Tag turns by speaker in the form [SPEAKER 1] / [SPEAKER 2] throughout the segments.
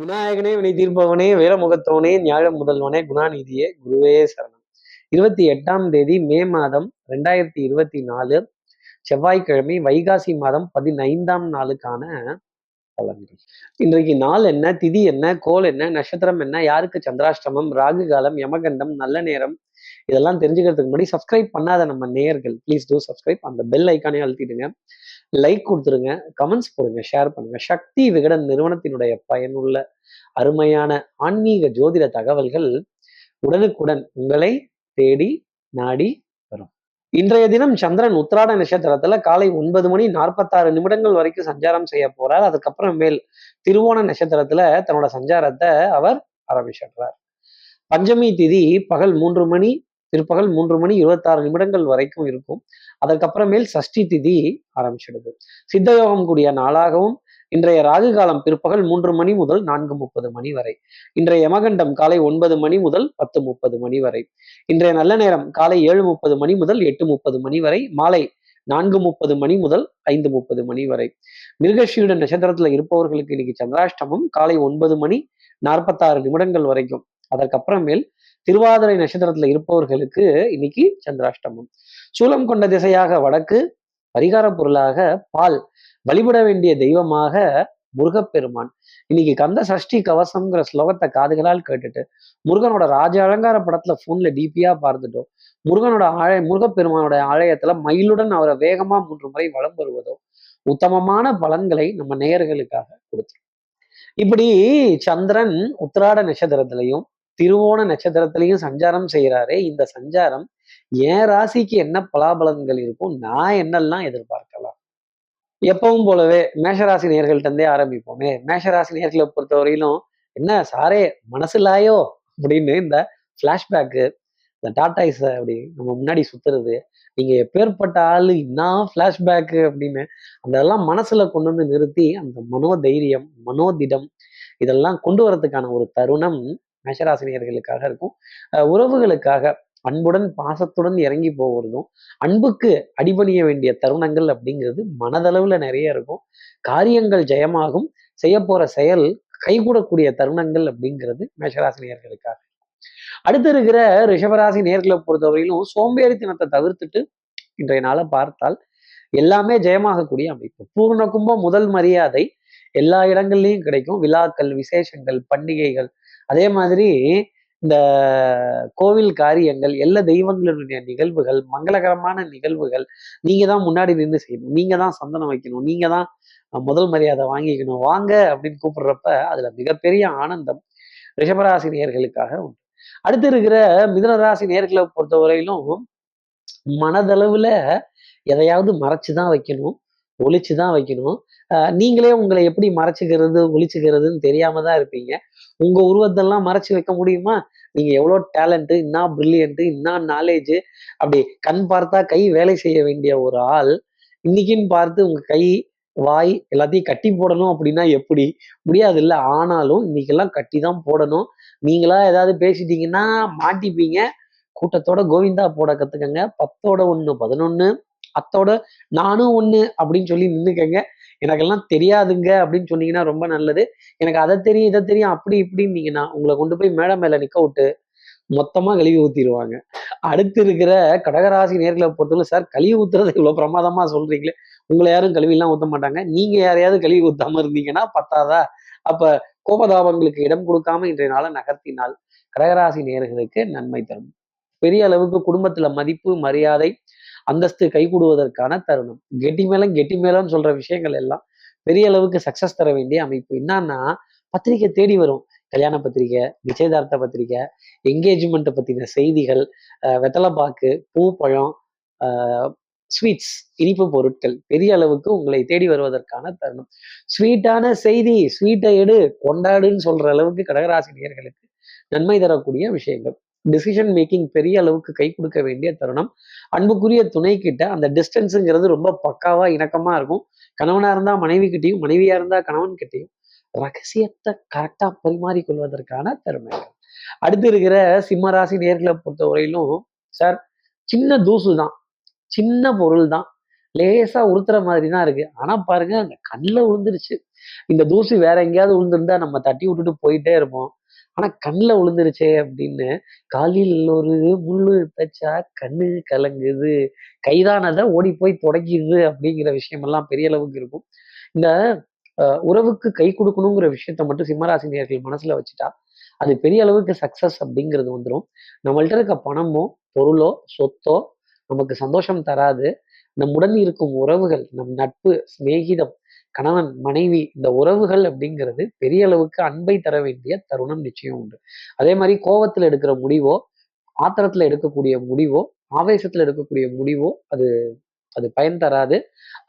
[SPEAKER 1] விநாயகனே வினை தீர்ப்பவனே வீரமுகத்தவனே ஞாழ முதல்வனே குணாநிதியே குருவே சரணம். இருபத்தி எட்டாம் தேதி மே மாதம் ரெண்டாயிரத்தி இருபத்தி நாலு செவ்வாய்க்கிழமை வைகாசி மாதம் பதினைந்தாம் நாளுக்கான பலன்கள். இன்றைக்கு நாள் என்ன திதி என்ன கோல் என்ன நட்சத்திரம் என்ன யாருக்கு சந்திராஷ்டமம் ராகு காலம் யமகண்டம் நல்ல நேரம் இதெல்லாம் தெரிஞ்சுக்கிறதுக்கு முன்னாடி சப்ஸ்கிரைப் பண்ணாத நம்ம நேயர்கள் ப்ளீஸ் டூ சப்ஸ்கிரைப் அந்த பெல் ஐக்கானே அழுத்திடுங்க. லைக் கொடுத்துருங்க கமெண்ட்ஸ் போடுங்க ஷேர் பண்ணுங்க. சக்தி விகடன் நிறுவனத்தினுடைய பயனுள்ள அருமையான ஆன்மீக ஜோதிட தகவல்கள் உடனுக்குடன் உங்களை தேடி நாடி வரும். இன்றைய தினம் சந்திரன் உத்திராட நட்சத்திரத்துல காலை ஒன்பது மணி நாற்பத்தாறு நிமிடங்கள் வரைக்கும் சஞ்சாரம் செய்ய போறார். அதுக்கப்புறம் மேல் திருவோண நட்சத்திரத்துல தன்னோட சஞ்சாரத்தை அவர் ஆரம்பிச்சிடுறார். பஞ்சமி திதி பகல் மூன்று மணி பிற்பகல் மூன்று மணி இருபத்தாறு நிமிடங்கள் வரைக்கும் இருக்கும். அதற்கப்புறமேல் சஷ்டி திதி ஆரம்பிச்சிடுது. சித்தயோகம் கூடிய நாளாகவும் இன்றைய ராகு காலம் பிற்பகல் மூன்று மணி முதல் நான்கு முப்பது மணி வரை. இன்றைய யமகண்டம் காலை ஒன்பது மணி முதல் பத்து முப்பது மணி வரை. இன்றைய நல்ல நேரம் காலை ஏழு முப்பது மணி முதல் எட்டு முப்பது மணி வரை. மாலை நான்கு முப்பது மணி முதல் ஐந்து முப்பது மணி வரை. மிருகஷியுடன் நட்சத்திரத்துல இருப்பவர்களுக்கு இன்னைக்கு சந்திராஷ்டமம் காலை ஒன்பது மணி நாற்பத்தாறு நிமிடங்கள் வரைக்கும். அதற்கப்புறமேல் திருவாதிரை நட்சத்திரத்துல இருப்பவர்களுக்கு இன்னைக்கு சந்திராஷ்டமம். சூலம் கொண்ட திசையாக வடக்கு பரிகார பொருளாக பால் வழிபட வேண்டிய தெய்வமாக முருகப்பெருமான். இன்னைக்கு கந்த சஷ்டி கவசம்ங்கிற ஸ்லோகத்தை காதுகளால் கேட்டுட்டு முருகனோட ராஜ அலங்கார படத்துல போன்ல டிபியா பார்த்துட்டோம். முருகனோட ஆழ முருகப்பெருமானோட ஆலயத்துல மயிலுடன் அவரை வேகமா மூன்று முறை வளம் வருவதோ உத்தமமான பலன்களை நம்ம நேயர்களுக்காக கொடுத்துரும். இப்படி சந்திரன் உத்திராட நட்சத்திரத்திலையும் திருவோண நட்சத்திரத்திலையும் சஞ்சாரம் செய்கிறாரே இந்த சஞ்சாரம் என் ராசிக்கு என்ன பலாபலன்கள் இருக்கும் நான் என்னெல்லாம் எதிர்பார்க்கலாம். எப்பவும் போலவே மேஷராசி நேர்கள்ட்டே ஆரம்பிப்போமே. மேஷராசி நேர்களை பொறுத்தவரையிலும் என்ன சாரே மனசுலாயோ அப்படின்னு இந்த ஃப்ளாஷ்பேக்கு இந்த டாட்டாய்ஸை அப்படி நம்ம முன்னாடி சுத்துறது நீங்க எப்பேற்பட்ட ஆளு இன்னும் ஃப்ளாஷ்பேக்கு அப்படின்னு அதெல்லாம் மனசுல கொண்டு வந்து நிறுத்தி அந்த மனோதைரியம் மனோதிடம் இதெல்லாம் கொண்டு வரதுக்கான ஒரு தருணம் மேஷராசினியர்களுக்காக இருக்கும். உறவுகளுக்காக அன்புடன் பாசத்துடன் இறங்கி போகிறதும் அன்புக்கு அடிபணிய வேண்டிய தருணங்கள் அப்படிங்கிறது மனதளவுல நிறைய இருக்கும். காரியங்கள் ஜெயமாகும். செய்ய போற செயல் கைகூடக்கூடிய தருணங்கள் அப்படிங்கிறது மேஷராசினியர்களுக்காக அடுத்து இருக்கிற ரிஷபராசி நேர்களை பொறுத்தவரையிலும் சோம்பேறித்தனத்தை தவிர்த்துட்டு இன்றைய நாளை பார்த்தால் எல்லாமே ஜெயமாகக்கூடிய அமைப்பு. பூர்ண கும்பம் முதல் மரியாதை எல்லா இடங்கள்லையும் கிடைக்கும். விழாக்கள் விசேஷங்கள் பண்டிகைகள் அதே மாதிரி இந்த கோவில் காரியங்கள் எல்லா தெய்வங்களுடைய நிகழ்வுகள் மங்களகரமான நிகழ்வுகள் நீங்க தான் முன்னாடி நின்று செய்யணும். நீங்க தான் சந்தனம் வைக்கணும். நீங்க தான் முதல் மரியாதை வாங்கிக்கணும். வாங்க அப்படின்னு கூப்பிடுறப்ப அதுல மிகப்பெரிய ஆனந்தம் ரிஷபராசி நேர்களுக்காக உண்டு. அடுத்து இருக்கிற மிதனராசி நேர்களை பொறுத்தவரையிலும் மனதளவுல எதையாவது மறைச்சுதான் வைக்கணும். ஒழிச்சுதான் வைக்கணும்? நீங்களே உங்களை எப்படி மறைச்சிக்கிறது ஒழிச்சுக்கிறதுன்னு தெரியாம தான் இருப்பீங்க. உங்க உருவத்தெல்லாம் மறைச்சு வைக்க முடியுமா? நீங்க எவ்வளோ டேலண்ட்டு இன்னா பிரில்லியன்ட்டு இன்னா நாலேஜ். அப்படி கண் பார்த்தா கை வேலை செய்ய வேண்டிய ஒரு ஆள் இன்னைக்குன்னு பார்த்து உங்க கை வாய் எல்லாத்தையும் கட்டி போடணும் அப்படின்னா எப்படி? முடியாது இல்லை ஆனாலும் இன்னைக்கெல்லாம் கட்டி தான் போடணும். நீங்களா ஏதாவது பேசிட்டீங்கன்னா மாட்டிப்பீங்க. கூட்டத்தோட கோவிந்தா போட கத்துக்கங்க. பத்தோட ஒன்று பதினொன்று அத்தோட நானும் ஒன்று அப்படின்னு சொல்லி நின்றுக்கங்க எனக்கெல்லாம் தெரியாதுங்க அப்படின்னு சொன்னீங்கன்னா ரொம்ப நல்லது. எனக்கு அதை தெரியும் இதை தெரியும் அப்படி இப்படின்னீங்கன்னா உங்களை கொண்டு போய் மேடை மேல நிக்க விட்டு மொத்தமா கழுவி ஊத்திடுவாங்க அடுத்து இருக்கிற கடகராசி நேர்களை பொறுத்தவரை சார் கழுவி ஊத்துறது இவ்வளவு பிரமாதமா சொல்றீங்களே. உங்களை யாரும் கழுவிலாம் ஊத்த மாட்டாங்க. நீங்க யாரையாவது கழுவி ஊத்தாம இருந்தீங்கன்னா பத்தாதா? அப்ப கோபதாபங்களுக்கு இடம் கொடுக்காம இன்றைய நாளை நகர்த்தினால் கடகராசி நேர்களுக்கு நன்மை தரும். பெரிய அளவுக்கு குடும்பத்துல மதிப்பு மரியாதை அந்தஸ்து கைகூடுவதற்கான தருணம். கெட்டி மேலும் கெட்டி மேலன்னு சொல்ற விஷயங்கள் எல்லாம் பெரிய அளவுக்கு சக்சஸ் தர வேண்டிய அமைப்பு. என்னன்னா பத்திரிக்கை தேடி வரும். கல்யாண பத்திரிக்கை நிச்சயதார்த்த பத்திரிக்கை என்கேஜ்மெண்ட்டை பற்றின செய்திகள் வெத்தலைப்பாக்கு பூ பழம் ஸ்வீட்ஸ் இனிப்பு பொருட்கள் பெரிய அளவுக்கு உங்களை தேடி வருவதற்கான தருணம். ஸ்வீட்டான செய்தி ஸ்வீட்டை எடு கொண்டாடுன்னு சொல்ற அளவுக்கு கடகராசி நேர்களுக்கு நன்மை தரக்கூடிய விஷயங்கள். டிசிஷன் மேக்கிங் பெரிய அளவுக்கு கை கொடுக்க வேண்டிய தருணம். அன்புக்குரிய துணை கிட்ட அந்த டிஸ்டன்ஸுங்கிறது ரொம்ப பக்காவா இணக்கமா இருக்கும். கணவனா இருந்தா மனைவி கிட்டையும் மனைவியா இருந்தா கணவன் கிட்டையும் ரகசியத்தை கரெக்டா பரிமாறிக்கொள்வதற்கான தருணங்கள். அடுத்து இருக்கிற சிம்மராசி நேர்களை பொறுத்த வரையிலும் சார் சின்ன தூசு தான். சின்ன பொருள் தான். லேசா உறுத்துற மாதிரி தான் இருக்கு. ஆனா பாருங்க அந்த கண்ணில் விழுந்துருச்சு இந்த தூசி வேற எங்கேயாவது விழுந்திருந்தா நம்ம தட்டி விட்டுட்டு போயிட்டே இருப்போம். ஆனா கண்ணில் விழுந்துருச்சே அப்படின்னு காலில் ஒரு முள்ளு தச்சா கண்ணு கலங்குது. கைதானதை ஓடி போய் தொடங்கிடுது அப்படிங்கிற விஷயமெல்லாம் பெரிய அளவுக்கு இருக்கும். இந்த உறவுக்கு கை கொடுக்கணுங்கிற விஷயத்த மட்டும் சிம்மராசினியர்கள் மனசுல வச்சுட்டா அது பெரிய அளவுக்கு சக்சஸ் அப்படிங்கிறது வந்துடும் நம்மள்ட்ட இருக்க பணமோ பொருளோ சொத்தோ நமக்கு சந்தோஷம் தராது. நம்முடன் இருக்கும் உறவுகள் நம் நட்பு சிநேகிதம் கணவன் மனைவி இந்த உறவுகள் அப்படிங்கிறது பெரிய அளவுக்கு அன்பை தர வேண்டிய தருணம் நிச்சயம் உண்டு. அதே மாதிரி கோவத்தில் எடுக்கிற முடிவோ ஆத்திரத்துல எடுக்கக்கூடிய முடிவோ ஆவேசத்துல எடுக்கக்கூடிய முடிவோ அது அது பயன் தராது.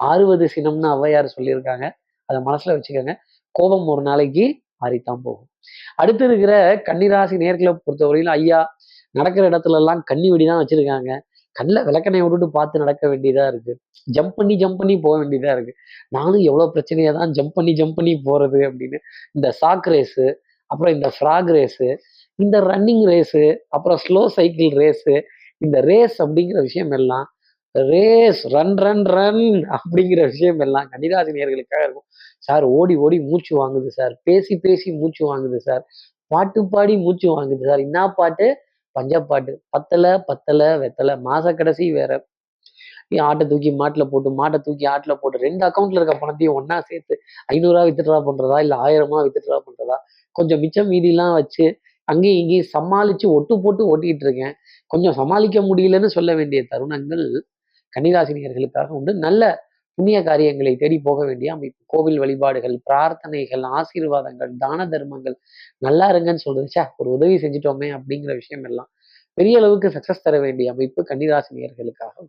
[SPEAKER 1] ஆறுவது சினம்னு ஔவையார் சொல்லியிருக்காங்க. அதை மனசுல வச்சுக்கோங்க. கோபம் ஒரு நாளைக்கு மாறித்தான் போகும். அடுத்து இருக்கிற கன்னிராசி நேர்களை பொறுத்தவரையிலும் ஐயா நடக்கிற இடத்துல எல்லாம் கன்னி வெடி தான் வச்சிருக்காங்க. கல்ல விளக்கணையை விட்டுட்டு பார்த்து நடக்க வேண்டியதா இருக்கு. ஜம்ப் பண்ணி ஜம்ப் பண்ணி போக வேண்டியதா இருக்கு. நானும் எவ்வளவு பிரச்சனையா தான் ஜம்ப் பண்ணி ஜம்ப் பண்ணி போறது அப்படின்னு. இந்த சாக் ரேஸு அப்புறம் இந்த ஃப்ராக் ரேஸு இந்த ரன்னிங் ரேஸு அப்புறம் ஸ்லோ சைக்கிள் ரேஸு இந்த ரேஸ் அப்படிங்கிற விஷயம் எல்லாம் ரேஸ் ரன் ரன் ரன் அப்படிங்கிற விஷயம் எல்லாம் கன்னிராசி நேர்களுக்காக இருக்கும். சார் ஓடி ஓடி மூச்சு வாங்குது சார். பேசி பேசி மூச்சு வாங்குது சார். பாட்டு பாடி மூச்சு வாங்குது சார். என்ன பாட்டு? பஞ்சப்பாட்டு பத்தலை பத்தலை வெத்தலை மாச கடைசி வேற. ஆட்டை தூக்கி மாட்டில் போட்டு மாட்டை தூக்கி ஆட்டில் போட்டு ரெண்டு அக்கௌண்ட்ல இருக்க பணத்தையும் ஒன்னா சேர்த்து ஐநூறுரூவா வித்துட்ரா பண்றதா? இல்லை ஆயிரமா வித்துட்ரா பண்றதா? கொஞ்சம் மிச்சம் மீதிலாம் வச்சு அங்கேயும் இங்கேயும் சமாளிச்சு ஒட்டு போட்டு ஓட்டிக்கிட்டு இருக்கேன். கொஞ்சம் சமாளிக்க முடியலன்னு சொல்ல வேண்டிய தருணங்கள் கன்னிராசினியர்களுக்காக உண்டு. நல்ல புண்ணிய காரியங்களை தேடி போக வேண்டிய அமைப்பு. கோவில் வழிபாடுகள் பிரார்த்தனைகள் ஆசீர்வாதங்கள் தான தர்மங்கள் நல்லா இருங்கன்னு சொல்றதுச்சா ஒரு உதவி செஞ்சுட்டோமே அப்படிங்கிற விஷயம் எல்லாம் பெரிய அளவுக்கு சக்சஸ் தர வேண்டிய அமைப்பு கன்னிராசி நேர்களுக்காக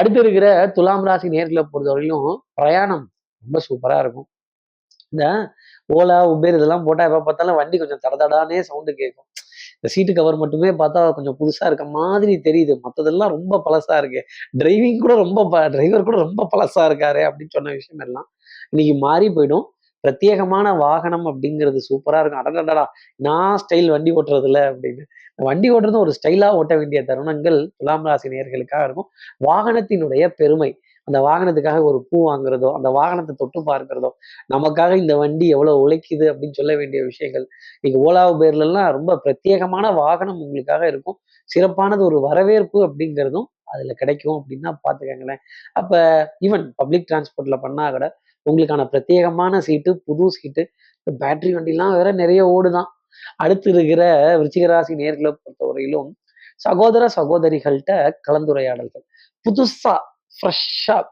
[SPEAKER 1] அடுத்து இருக்கிற துலாம் ராசி நேர்களை பொறுத்தவரையிலும் பிரயாணம் ரொம்ப சூப்பரா இருக்கும். இந்த ஓலா உபேர் இதெல்லாம் போட்டா எப்ப பார்த்தாலும் வண்டி கொஞ்சம் தடதடானே சவுண்டு கேட்கும் இந்த சீட்டு கவர் மட்டுமே பார்த்தா கொஞ்சம் புதுசா இருக்க மாதிரி தெரியுது. மற்றதெல்லாம் ரொம்ப பழசா இருக்கு. டிரைவிங் கூட ரொம்ப ப டிரைவர் கூட ரொம்ப பழசா இருக்காரு அப்படின்னு சொன்ன விஷயம் எல்லாம் இன்னைக்கு மாறி போயிடும். பிரத்யேகமான வாகனம் அப்படிங்கிறது சூப்பரா இருக்கும். அடடடா நான் ஸ்டைல் வண்டி ஓட்டுறதுல அப்படின்னு. வண்டி ஓட்டுறது ஒரு ஸ்டைலா ஓட்ட வேண்டிய தருணங்கள் துலாம் ராசி நேர்களுக்காக இருக்கும். வாகனத்தினுடைய பெருமை. அந்த வாகனத்துக்காக ஒரு பூ வாங்குறதோ அந்த வாகனத்தை தொட்டு பார்க்கிறதோ நமக்காக இந்த வண்டி எவ்வளவு உழைக்குது அப்படின்னு சொல்ல வேண்டிய விஷயங்கள். நீங்க ஓலா பேர்லாம் ரொம்ப பிரத்யேகமான வாகனம் உங்களுக்காக இருக்கும். சிறப்பானது ஒரு வரவேற்பு அப்படிங்கிறதும் அதுல கிடைக்கும் அப்படின்னா பாத்துக்கோங்களேன் அப்ப ஈவன் பப்ளிக் டிரான்ஸ்போர்ட்ல பண்ணா கூட உங்களுக்கான பிரத்யேகமான சீட்டு புது சீட்டு பேட்டரி வண்டிலாம் வேற நிறைய ஓடுதான். அடுத்து இருக்கிற விருச்சிகராசி நேர்களை பொறுத்தவரையிலும் சகோதர சகோதரிகள்கிட்ட கலந்துரையாடல்கள். புதுசா ஃப்ரெஷ்ஷாக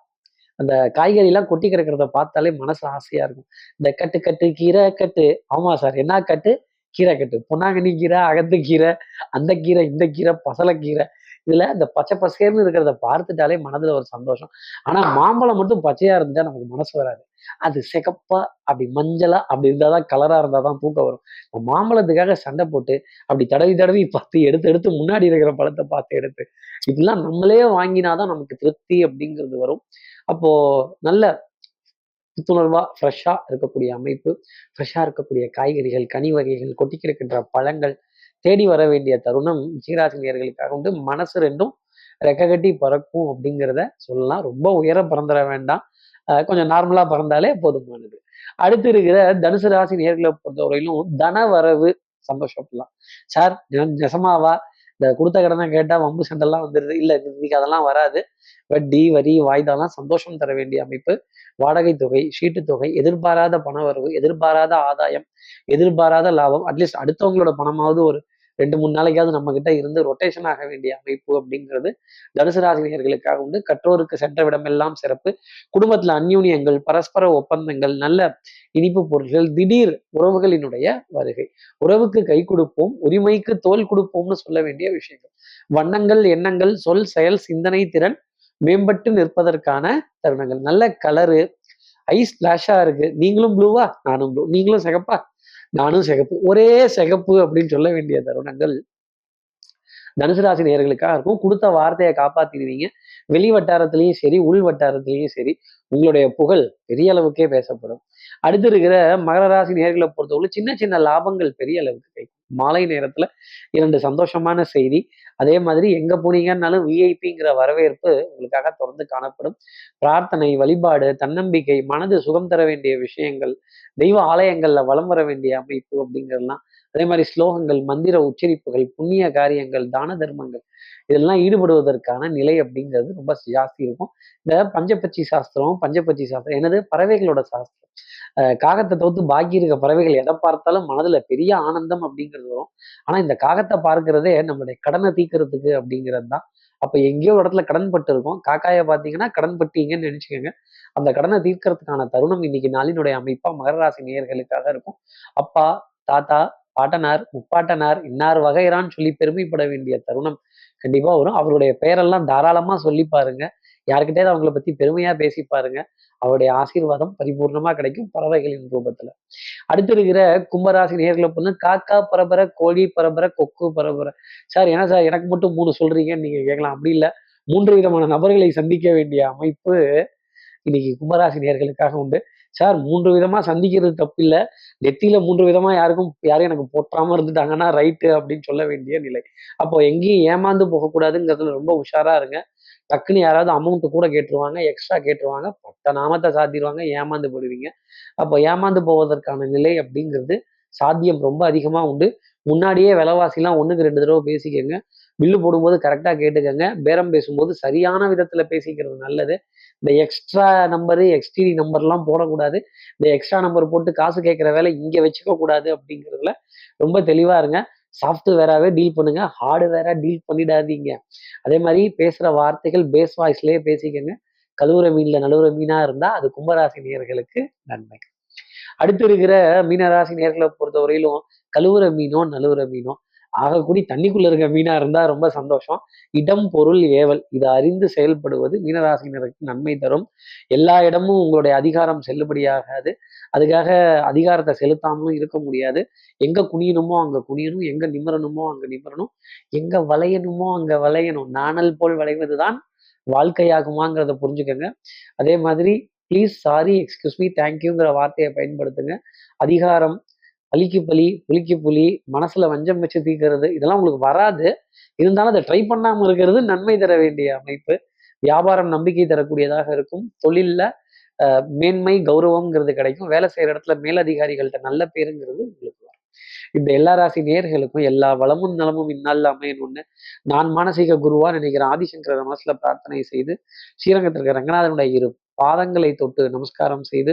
[SPEAKER 1] அந்த காய்கறி எல்லாம் கொட்டி கிடக்கிறத பார்த்தாலே மனசு ஆசையா இருக்கும். இந்த கட்டு கட்டு கீரை கட்டு. ஆமா சார். என்ன கட்டு? கீரை கட்டு. பொன்னாங்கண்ணி கீரை அகத்து கீரை அந்த கீரை இந்த கீரை பசலக்கீரை. இதுல இந்த பச்சை பசேர்னு இருக்கிறத பார்த்துட்டாலே மனதுல ஒரு சந்தோஷம். ஆனா மாம்பழம் மட்டும் பச்சையா இருந்துட்டா நமக்கு மனசு வராது. அது சிகப்பா அப்படி மஞ்சளா அப்படி இருந்தாதான் கலரா இருந்தாதான் தூக்கம் வரும். மாம்பழத்துக்காக சண்டை போட்டு அப்படி தடவி தடவி பார்த்து எடுத்து எடுத்து முன்னாடி இருக்கிற பழத்தை பார்த்து எடுத்து இதெல்லாம் நம்மளே வாங்கினாதான் நமக்கு திருப்தி அப்படிங்கிறது வரும். அப்போ நல்ல புத்துணர்வா ஃப்ரெஷ்ஷா இருக்கக்கூடிய அமைப்பு ஃப்ரெஷ்ஷா இருக்கக்கூடிய காய்கறிகள் கனி வகைகள் கொட்டி கிடக்கின்ற பழங்கள் தேடி வர வேண்டிய தருணம் சீராசினியர்களுக்காக உண்டு. மனசு ரெண்டும் ரெக்க கட்டி பறக்கும் அப்படிங்கிறத சொல்லலாம். ரொம்ப உயர பறந்துட வேண்டாம். கொஞ்சம் நார்மலா பறந்தாலே போதுமானது. அடுத்து இருக்கிற தனுசு ராசி நேர்களை பொறுத்தவரையிலும் தன வரவு சந்தோஷப்படலாம். சார் நெசமாவா? இந்த கொடுத்த கடனை கேட்டா வம்பு சண்டெல்லாம் வந்துடுது இல்ல இன்னைக்கு அதெல்லாம் வராது. வட்டி வரி வாய்தாலாம் சந்தோஷம் தர வேண்டிய அமைப்பு. வாடகை தொகை ஷீட்டு தொகை எதிர்பாராத பண வரவு எதிர்பாராத ஆதாயம் எதிர்பாராத லாபம். அட்லீஸ்ட் அடுத்தவங்களோட பணமாவது ஒரு ரெண்டு மூணு நாளைக்காவது நம்ம கிட்ட இருந்து ரொட்டேஷன் ஆக வேண்டிய அமைப்பு அப்படிங்கிறது தனுசு ராசினியர்களுக்காக உண்டு. கற்றோருக்கு சென்ற விடமெல்லாம் சிறப்பு. குடும்பத்துல அந்யூன்யங்கள் பரஸ்பர ஒப்பந்தங்கள் நல்ல இனிப்பு பொருட்கள் திடீர் உறவுகளினுடைய வருகை. உறவுக்கு கை கொடுப்போம் உரிமைக்கு தோல் கொடுப்போம்னு சொல்ல வேண்டிய விஷயங்கள். வண்ணங்கள் எண்ணங்கள் சொல் செயல் சிந்தனை திறன் மேம்பட்டு நிற்பதற்கான தருணங்கள். நல்ல கலரு ஐஸ் ஃபிளாஷா இருக்கு. நீங்களும் ப்ளூவா நானும் ப்ளூ நீங்களும் சிகப்பா? நானும் சிகப்பு ஒரே சிகப்பு அப்படின்னு சொல்ல வேண்டிய தருணங்கள். தனுசு ராசி நேர்களுக்காக இருக்கும். கொடுத்த வார்த்தையை காப்பாத்திடுவீங்க. வெளி வட்டாரத்திலையும் சரி உள் வட்டாரத்திலையும் சரி உங்களுடைய புகழ் பெரிய அளவுக்கே பேசப்படும். அடுத்து இருக்கிற மகர ராசி நேர்களை பொறுத்தவரை சின்ன சின்ன லாபங்கள் பெரிய அளவுக்கு கிடைக்கும். மாலை நேரத்துல இரண்டு சந்தோஷமான செய்தி அதே மாதிரி எங்க போனீங்கன்னாலும் விஐபிங்கிற வரவேற்பு உங்களுக்காக தொடர்ந்து காணப்படும். பிரார்த்தனை வழிபாடு தன்னம்பிக்கை மனது சுகம் தர வேண்டிய விஷயங்கள் தெய்வ ஆலயங்கள்ல வலம் வர வேண்டிய அமைப்பு அப்படிங்கிறதுலாம் அதே மாதிரி ஸ்லோகங்கள் மந்திர உச்சரிப்புகள் புண்ணிய காரியங்கள் தான தர்மங்கள் இதெல்லாம் ஈடுபடுவதற்கான நிலை அப்படிங்கிறது ரொம்ப ஜாஸ்தி இருக்கும். இந்த பஞ்சபட்சி சாஸ்திரம் பஞ்சபட்சி சாஸ்திரம் என்னது? பறவைகளோட சாஸ்திரம். காகத்தை தவிர்த்து பாக்கி இருக்க பறவைகள் எதை பார்த்தாலும் மனதுல பெரிய ஆனந்தம் அப்படிங்கிறது வரும். ஆனா இந்த காகத்தை பார்க்கிறதே நம்மளுடைய கடனை தீர்க்கறதுக்கு அப்படிங்கிறது தான் அப்போ எங்கேயோ ஒரு இடத்துல கடன் பட்டு இருக்கோம். காக்காயை பார்த்தீங்கன்னா கடன் பட்டீங்கன்னு நினைச்சுக்கோங்க. அந்த கடனை தீர்க்கறதுக்கான தருணம் இன்னைக்கு நாளினுடைய அமைப்பா மகர ராசி நேயர்களுக்காக இருக்கும். அப்பா தாத்தா பாட்டனார் முப்பாட்டனார் இன்னார் வகைரான்னு சொல்லி பெருமைப்பட வேண்டிய தருணம் கண்டிப்பா வரும். அவருடைய பெயரெல்லாம் தாராளமா சொல்லி பாருங்க. யாருக்கிட்டே அவங்கள பத்தி பெருமையா பேசி பாருங்க. அவருடைய ஆசீர்வாதம் பரிபூர்ணமா கிடைக்கும் பறவைகளின் ரூபத்துல. அடுத்து இருக்கிற கும்பராசி நேர்களை பொண்ணு காக்கா பரபர கோழி பரபர கொக்கு பரபர. சார் ஏன்னா சார் எனக்கு மட்டும் மூணு சொல்றீங்கன்னு நீங்க கேட்கலாம். அப்படி இல்லை. மூன்று விதமான நபர்களை சந்திக்க வேண்டிய அமைப்பு இன்னைக்கு கும்பராசி நேர்களுக்காக உண்டு. சார் மூன்று விதமா சந்திக்கிறது தப்பில்ல. நெத்தியில மூன்று விதமா யாருக்கும் யாரும் எனக்கு போற்றாம இருந்துட்டாங்கன்னா ரைட்டு அப்படின்னு சொல்ல வேண்டிய நிலை. அப்போ எங்கேயும் ஏமாந்து போகக்கூடாதுங்கிறதுல ரொம்ப உஷாரா இருங்க. டக்குன்னு யாராவது அமௌண்ட் கூட கேட்டுருவாங்க எக்ஸ்ட்ரா கேட்டுருவாங்க பட்ட நாமத்தை சாத்திடுவாங்க ஏமாந்து போடுவீங்க அப்போ ஏமாந்து போவதற்கான நிலை அப்படிங்கிறது சாத்தியம் ரொம்ப அதிகமாக உண்டு. முன்னாடியே விலைவாசிலாம் ஒன்றுக்கு ரெண்டு தடவை பேசிக்கோங்க. பில்லு போடும்போது கரெக்டாக கேட்டுக்கோங்க. பேரம் பேசும்போது சரியான விதத்தில் பேசிக்கிறது நல்லது. இந்த எக்ஸ்ட்ரா நம்பரு எக்ஸ்டிடி நம்பர்லாம் போடக்கூடாது. இந்த எக்ஸ்ட்ரா நம்பர் போட்டு காசு கேட்குற வேலை இங்கே வச்சுக்க கூடாது அப்படிங்கிறதுல ரொம்ப தெளிவாக இருங்க. சாஃப்ட்வேராகவே டீல் பண்ணுங்க. ஹார்ட்வேரா டீல் பண்ணிடாதீங்க. அதே மாதிரி பேசுகிற வார்த்தைகள் பேஸ் வாய்ஸ்லேயே பேசிக்கங்க. கழுவுற மீனில் நழுவுற மீனாக இருந்தால் அது கும்பராசி நேர்களுக்கு நன்மை. அடுத்து இருக்கிற மீனராசி நேர்களை பொறுத்தவரையிலும் கழுவுற மீனோ நழுவுற மீனோ ஆகக்கூடி தண்ணிக்குள்ள இருக்க மீனா இருந்தா ரொம்ப சந்தோஷம். இடம் பொருள் ஏவல் இதை அறிந்து செயல்படுவது மீனராசினருக்கு நன்மை தரும். எல்லா இடமும் உங்களுடைய அதிகாரம் செல்லுபடியாகாது. அதுக்காக அதிகாரத்தை செலுத்தாமலும் இருக்க முடியாது. எங்க குனியணுமோ அங்க குனியணும். எங்க நிமிரணுமோ அங்க நிமிரணும். எங்க வளையணுமோ அங்க வளையணும். நாணல் போல் வளைவதுதான் வாழ்க்கையாகுமாங்கிறத புரிஞ்சுக்கங்க. அதே மாதிரி ப்ளீஸ் சாரி எக்ஸ்கியூஸ் மீ தேங்க்யூங்கிற வார்த்தையை பயன்படுத்துங்க. அதிகாரம் பலிக்கு பலி புலிக்கு புலி மனசுல வஞ்சம் வச்சு தீர்க்கிறது இதெல்லாம் உங்களுக்கு வராது. இருந்தாலும் அதை ட்ரை பண்ணாமல் இருக்கிறது நன்மை தர வேண்டிய அமைப்பு. வியாபாரம் நம்பிக்கை தரக்கூடியதாக இருக்கும். தொழில்ல மேன்மை கௌரவம்ங்கிறது கிடைக்கும். வேலை செய்யற இடத்துல மேலதிகாரிகள்கிட்ட நல்ல பேருங்கிறது உங்களுக்கு வரும். இந்த எல்லா ராசி நேர்களுக்கும் எல்லா வளமும் நலமும் இந்நாளில் அமையணும்னு நான் மானசீக குருவா நினைக்கிற ஆதிசங்கர மனசுல பிரார்த்தனை செய்து ஸ்ரீரங்கத்தில் இருக்கிற ரங்கநாதனுடைய இரு பாதங்களை தொட்டு நமஸ்காரம் செய்து